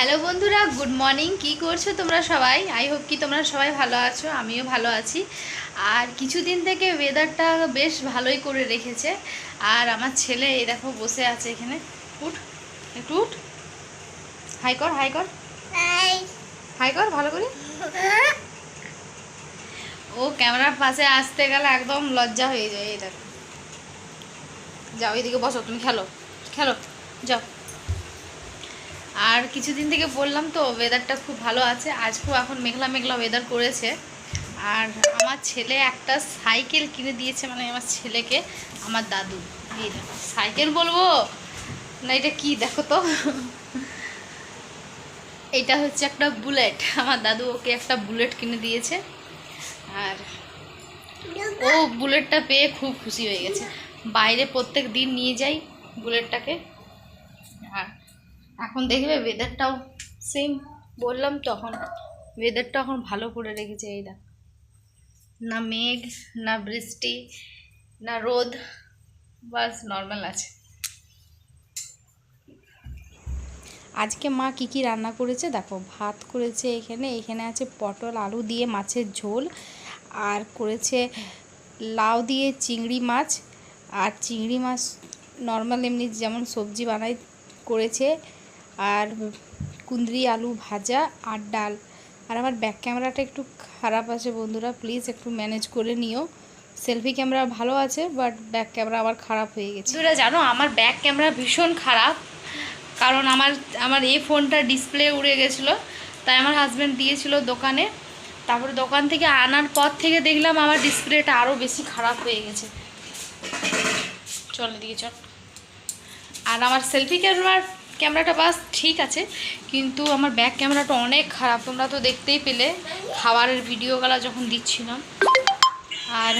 Hello বন্ধুরা good morning. কি করছ তোমরা সবাই? আই হোপ কি তোমরা সবাই ভালো আছো আমিও ভালো আছি। আর কিছুদিন থেকে ওয়েদারটা বেশ ভালোই করে রেখেছে। আর আমার ছেলে এই দেখো বসে আছে এখানে। উঠ একটু উঠ। হাই কর হাই কর। হাই কর ভালো করে। ও ক্যামেরার পাশে আসতে গেলে একদম লজ্জা হয়ে যায় এই দেখো। যাও এইদিকে বসো তুমি খেলো খেলো যাও। আর কিছুদিন থেকে বললাম তো ওয়েদারটা খুব ভালো আছে। আজকেও এখন মেঘলা মেঘলা ওয়েদার করেছে। আর আমার ছেলে একটা সাইকেল কিনে দিয়েছে মানে আমার ছেলেকে, আমার দাদু। এই সাইকেল বলব? না, এটা কি? দেখো তো। এটা হচ্ছে একটা বুলেট আমার দাদু ওকে একটা বুলেট কিনে দিয়েছে। আর ও বুলেটটা পেয়ে খুব খুশি হয়ে গেছে। বাইরে প্রত্যেক দিন নিয়ে যাই বুলেটটাকে আর এখন দেখবে ওয়েদারটাও সেম বললাম তখন ওয়েদারটা এখন ভালো করে রেখেছে এই দেখ। না মেঘ, না বৃষ্টি, না রোদ, বাস নর্মাল আছে। আজকে মা কি কি রান্না করেছে? দেখো, ভাত করেছে এখানে এখানে আছে পটল, আলু দিয়ে মাছের ঝোল, আর করেছে লাউ দিয়ে চিংড়ি মাছ, আর চিংড়ি মাছ নর্মাল এমনি যেমন সবজি বানাই করেছে আর কুঁদরি, আলু ভাজা আর ডাল। আর আমার ব্যাক ক্যামেরাটা একটু খারাপ আছে বন্ধুরা প্লিজ একটু ম্যানেজ করে নিও। সেলফি ক্যামেরা ভালো আছে বাট ব্যাক ক্যামেরা আবার খারাপ হয়ে গেছে। বন্ধুরা, জানো, আমার ব্যাক ক্যামেরা ভীষণ খারাপ, কারণ আমার আমার এই ফোনটা ডিসপ্লে উড়ে গেছিল। তাই আমার হাজব্যান্ড দিয়েছিল দোকানে। তারপরে দোকান থেকে আনার পর থেকে দেখলাম আমার ডিসপ্লেটা আরও বেশি খারাপ হয়ে গেছে। চল এদিকে চল। আর আমার সেলফি ক্যামেরার ক্যামেরাটা বাস ঠিক আছে, কিন্তু আমার ব্যাক ক্যামেরাটা অনেক খারাপ। তোমরা তো দেখতেই পেলে, খাবারের ভিডিওগুলো যখন দিচ্ছিলাম। আর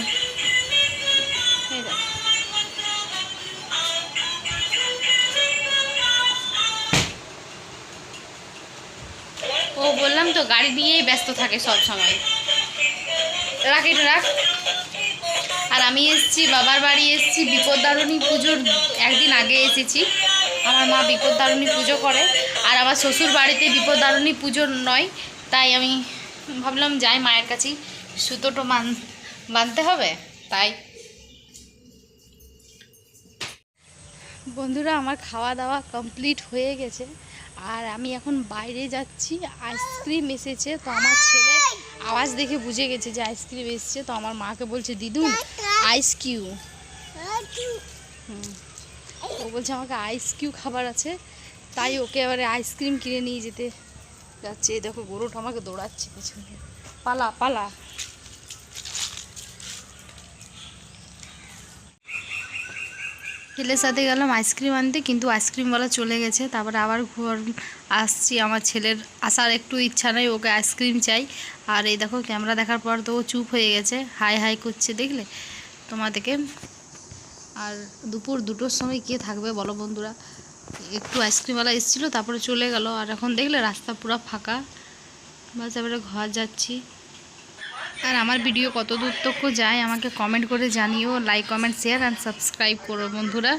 ও, বললাম তো, গাড়ি নিয়েই ব্যস্ত থাকে সব সময়। রাখ, এটা রাখ। আর আমি এসেছি, বাবার বাড়ি এসেছি বিপদদারণী পুজোর একদিন আগে এসেছি। আমার মা বিপদদারণী পুজো করে আর আমার শ্বশুর বাড়িতে বিপদদারণী পুজো নয়। তাই আমি ভাবলাম যাই মায়ের কাছেই সুতোটো মান বাঁধতে হবে তাই। বন্ধুরা আমার খাওয়া দাওয়া কমপ্লিট হয়ে গেছে আর আমি এখন বাইরে যাচ্ছি আইসক্রিম এসেছে তো আমার ছেলে আওয়াজ দেখে বুঝে গেছে যে আইসক্রিম এসেছে তো আমার মাকে বলছে দিদুন আইস কিউ। হুম। ও বলছে, আমাকে আইস কিউ খাবার আছে। তাই ওকে এবারে আইসক্রিম কিনে নিয়ে যেতে যাচ্ছে। দেখো, গরুটা আমাকে দৌড়াচ্ছে পেছনে। পালা পালা। ছেলের সাথে গেলাম আইসক্রিম আনতে, কিন্তু আইসক্রিমওয়ালা চলে গেছে। তারপরে আবার ঘর আসছি। আমার ছেলের আসার একটু ইচ্ছা নেই, ওকে আইসক্রিম চাই। আর এই দেখো, ক্যামেরা দেখার পর তো ও চুপ হয়ে গেছে। হাই হাই করছে, দেখলে? তোমাদেরকে আর দুপুর দুটোর সময় কে থাকবে বলো বন্ধুরা? একটু আইসক্রিমওয়ালা এসেছিল, তারপরে চলে গেল। আর এখন দেখলে রাস্তা পুরো ফাঁকা। বাস এবারে ঘর যাচ্ছি। আর আমার ভিডিও কত দূর তক্ষ যায় আমাকে কমেন্ট করে জানিও। Like comment share and subscribe করো বন্ধুরা।